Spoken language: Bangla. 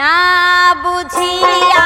না বুঝিয়া